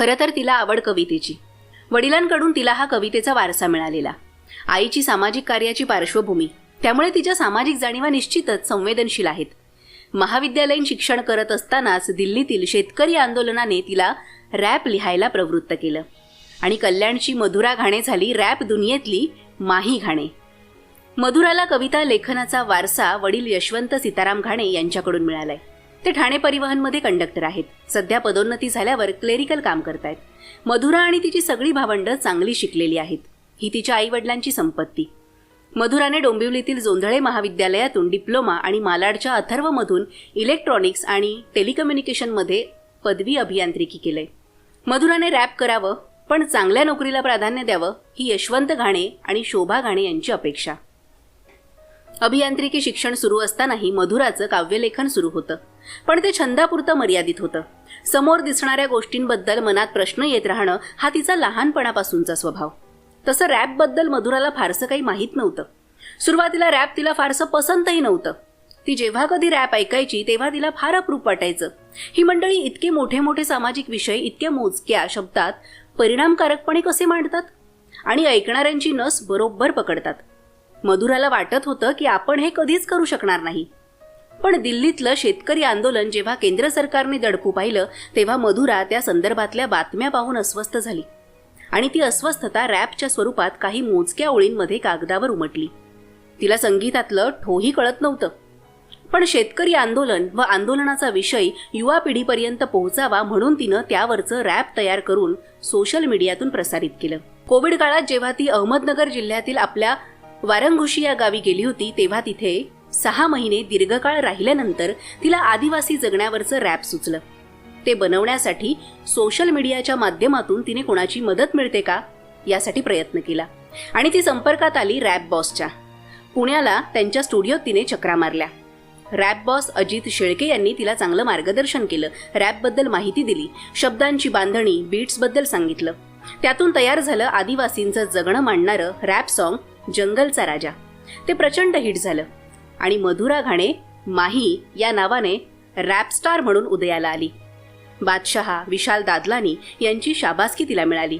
खरं तर तिला आवड कवितेची. वडिलांकडून तिला हा कवितेचा वारसा मिळालेला. आईची सामाजिक कार्याची पार्श्वभूमी. त्यामुळे तिच्या सामाजिक जाणीवा निश्चितच संवेदनशील आहेत. महाविद्यालयीन शिक्षण करत असतानाच दिल्लीतील शेतकरी आंदोलनाने तिला रॅप लिहायला प्रवृत्त केलं. आणि कल्याणची मधुरा घाणे झाली रॅप दुनियेतली माही घाणे. मधुराला कविता लेखनाचा वारसा वडील यशवंत सीताराम घाणे यांच्याकडून मिळालाय. ते ठाणे परिवहनमध्ये कंडक्टर आहेत. सध्या पदोन्नती झाल्यावर क्लेरिकल काम करतायत. मधुरा आणि तिची सगळी भावंडं चांगली शिकलेली आहेत. ही तिच्या आईवडिलांची संपत्ती. मधुराने डोंबिवलीतील जोंधळे महाविद्यालयातून डिप्लोमा आणि मालाडच्या अथर्वमधून इलेक्ट्रॉनिक्स आणि टेलिकम्युनिकेशनमध्ये पदवी अभियांत्रिकी केलंय. मधुराने रॅप करावं पण चांगल्या नोकरीला प्राधान्य द्यावं ही यशवंत घाणे आणि शोभा घाणे यांची अपेक्षा. अभियांत्रिकी शिक्षण सुरू असतानाही मधुराचं काव्यलेखन सुरू होतं. पण ते छंदापुरतं मर्यादित होतं. समोर दिसणाऱ्या गोष्टींबद्दल मनात प्रश्न येत राहणं हा तिचा लहानपणापासूनचा स्वभाव. तसं रॅपबद्दल मधुराला फारसं काही माहीत नव्हतं. सुरुवातीला रॅप तिला फारसं पसंतही नव्हतं. ती जेव्हा कधी रॅप ऐकायची तेव्हा तिला फार अप्रूप वाटायचं. ही मंडळी इतके मोठे मोठे सामाजिक विषय इतक्या मोजक्या शब्दात परिणामकारकपणे कसे मांडतात? आणि ऐकणाऱ्यांची नस बरोबर पकडतात. मधुराला वाटत होतं की आपण हे कधीच करू शकणार नाही. पण दिल्लीतलं शेतकरी आंदोलन जेव्हा केंद्र सरकारने दडपू पाहिलं तेव्हा मधुरा त्या संदर्भातल्या बातम्या पाहून अस्वस्थ झाली. आणि ती अस्वस्थता रॅपच्या स्वरूपात काही मोजक्या ओळींमध्ये कागदावर उमटली. तिला संगीतातलं ठोही कळत नव्हतं. पण शेतकरी आंदोलन व आंदोलनाचा विषय युवा पिढीपर्यंत पोहोचावा म्हणून तिनं त्यावरचं रॅप तयार करून सोशल मीडियातून प्रसारित केलं. कोविड काळात जेव्हा ती अहमदनगर जिल्ह्यातील आपल्या वारंगुशी या गावी गेली होती तेव्हा तिथे सहा महिने दीर्घकाळ राहिल्यानंतर तिला आदिवासी जगण्यावरचं रॅप सुचलं. ते बनवण्यासाठी सोशल मीडियाच्या माध्यमातून तिने कोणाची मदत मिळते का यासाठी प्रयत्न केला. आणि ती संपर्कात आली रॅप बॉसच्या. पुण्याला त्यांच्या स्टुडिओत तिने चक्रा मारल्या. रॅप बॉस अजित शेळके यांनी तिला चांगलं मार्गदर्शन केलं. रॅपबद्दल माहिती दिली. शब्दांची बांधणी बीट्सबद्दल सांगितलं. त्यातून तयार झालं आदिवासींचं जगणं मांडणारं रॅप सॉन्ग जंगलचा राजा. ते प्रचंड हिट झालं आणि मधुरा घाणे माही या नावाने रॅप स्टार म्हणून उदयाला आली. बादशहा विशाल दादलानी यांची शाबासकी तिला मिळाली.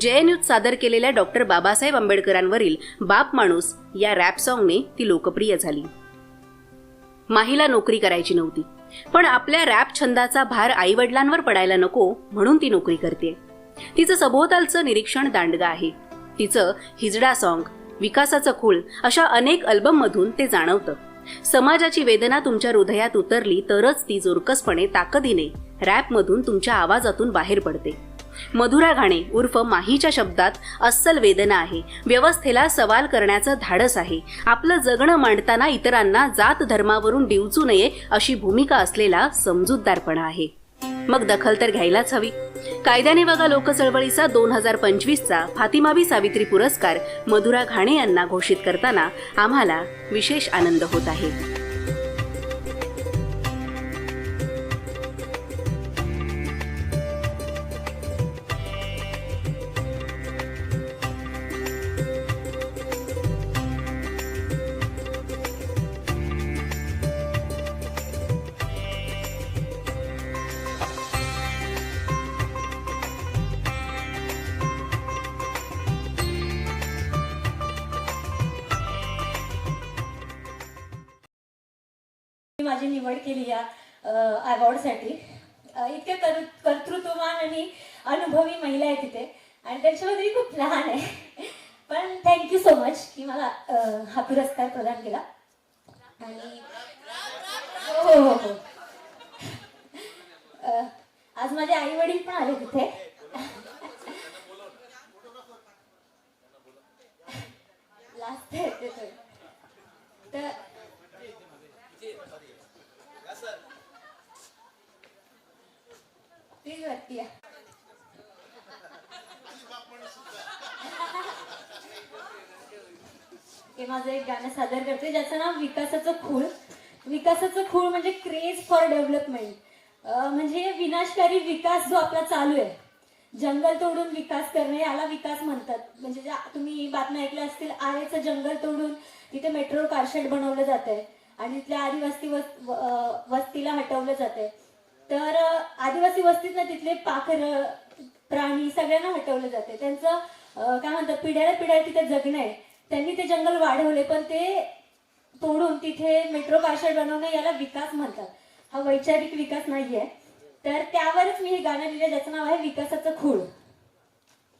जेएनयूत सादर केलेल्या डॉक्टर बाबासाहेब आंबेडकरांवरील बाप माणूस या रॅप सॉंगने ती लोकप्रिय झाली. माहीला नोकरी करायची नव्हती पण आपल्या रॅप छंदाचा भार आईवडिलांवर पडायला नको म्हणून ती नोकरी करते तिचं सभोवतालचं निरीक्षण दांडगा आहे. तिचं हिजडा सॉंग विकासाचं खूळ अशा अनेक अल्बममधून ते जाणवतं. समाजाची वेदना तुमच्या हृदयात उतरली तरच ती जोरकसपणे ताकदीने रॅपमधून तुमच्या आवाजातून बाहेर पडते. मधुरा घाणे उर्फ माहीच्या शब्दात अस्सल वेदना आहे व्यवस्थेला सवाल करण्याचं धाडस आहे आपलं जगणं मांडताना इतरांना जात धर्मावरून डिवचू नये अशी भूमिका असलेला समजूतदारपणा आहे. मग दखल तर घ्यायलाच हवी. कायद्याने बघा लोकचळवळीचा दोन हजार पंचवीसचा फातिमाबी सावित्री पुरस्कार मधुरा घाणे यांना घोषित करताना आम्हाला विशेष आनंद होत आहे. माझी निवड केली या अवॉर्डसाठी इतके कर कर्तृत्ववान आणि अनुभवी महिला आहे तिथे. आणि त्यांच्यामध्ये खूप लहान आहे. पण थँक्यू सो मच की मला हा पुरस्कार प्रदान केला. आणि हो हो हो. हो आज माझे आई वडील पण आले तिथे. लास्ट तर ती करते हे माझं एक गाणं सादर करते ज्याचं नाव विकासाचं खूळ. विकासाचं खूळ म्हणजे क्रेज फॉर डेव्हलपमेंट म्हणजे विनाशकारी विकास जो आपला चालू आहे. जंगल तोडून विकास करणे याला विकास म्हणतात. म्हणजे ज्या तुम्ही बातम्या ऐकल्या असतील आरेचं जंगल तोडून तिथे मेट्रो कारशेड बनवलं जात आहे आणि तिथल्या आदिवासी वस्ती वस्तीला हटवलं जात आहे तर आदिवासी वस्तीत ना तिथले पाखर प्राणी सगळ्यांना हटवलं जाते. त्यांचं काय म्हणतात पिढ्याला पिढ्या तिथे जगणं आहे. त्यांनी ते जंगल वाढवले पण ते तोडून तिथे मेट्रो कारशेड बनवणं याला विकास म्हणतात. हा वैचारिक विकास नाहीये. तर त्यावरच मी हे गाणं लिहिलं ज्याचं नाव आहे विकासाचं खूळ.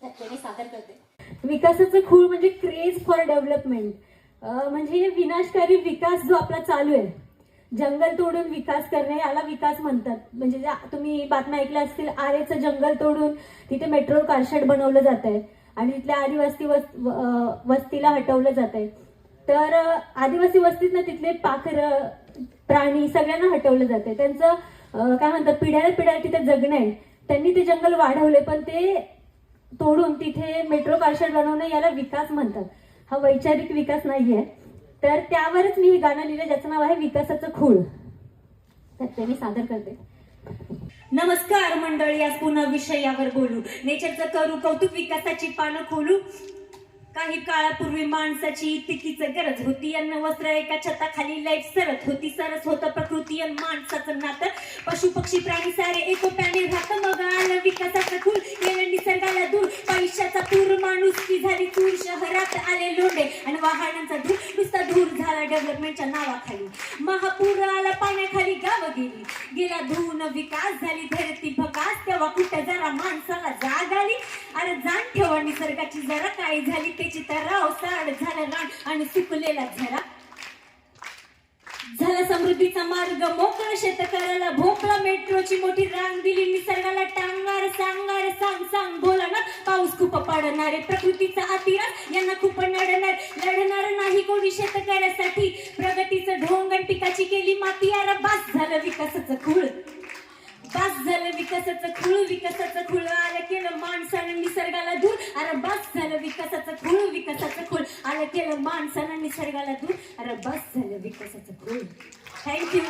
मी सादर करते. विकासाचं खूळ म्हणजे क्रेज फॉर डेव्हलपमेंट म्हणजे विनाशकारी विकास जो आपला चालू आहे जंगल तोडून विकास करणे याला विकास म्हणतात. म्हणजे ज्या तुम्ही बातम्या ऐकल्या असतील आरेचं जंगल तोडून तिथे मेट्रो कारशेड बनवलं जात आहे आणि तिथल्या आदिवासी वस्तीला हटवलं जात आहे तर आदिवासी वस्तीत ना तिथले पाखर प्राणी सगळ्यांना हटवलं जाते त्यांचं काय म्हणतात पिढ्याला पिढ्याला तिथे जगणं आहे. त्यांनी ते जंगल वाढवले पण ते तोडून तिथे मेट्रो कारशेड बनवणं याला विकास म्हणतात. हा वैचारिक विकास नाहीये. तर त्यावरच मी हे गाणं लिहिलं ज्याचं नाव आहे विकासाचं खूळ. तर ते मी सादर करते. नमस्कार मंडळी आज पुन्हा विषयावर बोलू. नेचरचं करू कौतुक विकासाची पानं खोलू. काही काळापूर्वी माणसाची तिकीच गरज होती. अन्न वस्त्र एका छताखाली लाईफ सरत होती. सरस होत प्रकृती आणि माणसाचं नातं. पशु पक्षी प्राणी सारे एकोप्याने राहत. मग आलं विकासाचा फुल गेलं निसर्गाला दूर पैशाचा पूर माणूस की झाली चूर. शहरात आले लोंडे आणि वाहनांचा धूर नुसता धूर झाला डेव्हलपमेंटच्या नावाखाली. महापूर आला पाण्याखाली गावं गेली. गेला धुवून विकास झाली. धरती भकास तेव्हा कुठे जरा माणसाला जाग आली. अरे जाण ठेवा निसर्गाची जरा काय झाली. ते तर राव साड झाला रान आणि सुकलेला झरा. झाला समृद्धीचा मार्ग मोकळा शेतकऱ्याला भोपळा मेट्रोची मोठी रांग दिली. निसर्गाला टांगार सांगार सांग सांग बोला ना पाऊस खूप पडणारे प्रकृतीचा अतिरास यांना खूप नडणार. लढणार नाही कोणी शेतकऱ्यासाठी. प्रगतीचं ढोंग पिकाची केली माती. यार बास झालं विकासाचं खूळ. बास झालं विकासाचं खूळ विकासाचं खूळ. आलं केलं माणसानं निसर्गाला दूर अरे बस झालं विकासाचं खूळ विकासाचं खूळ. आलं केलं माणसानं निसर्गाला दूर अरे बस झालं विकासाचं खूळ. थँक्यू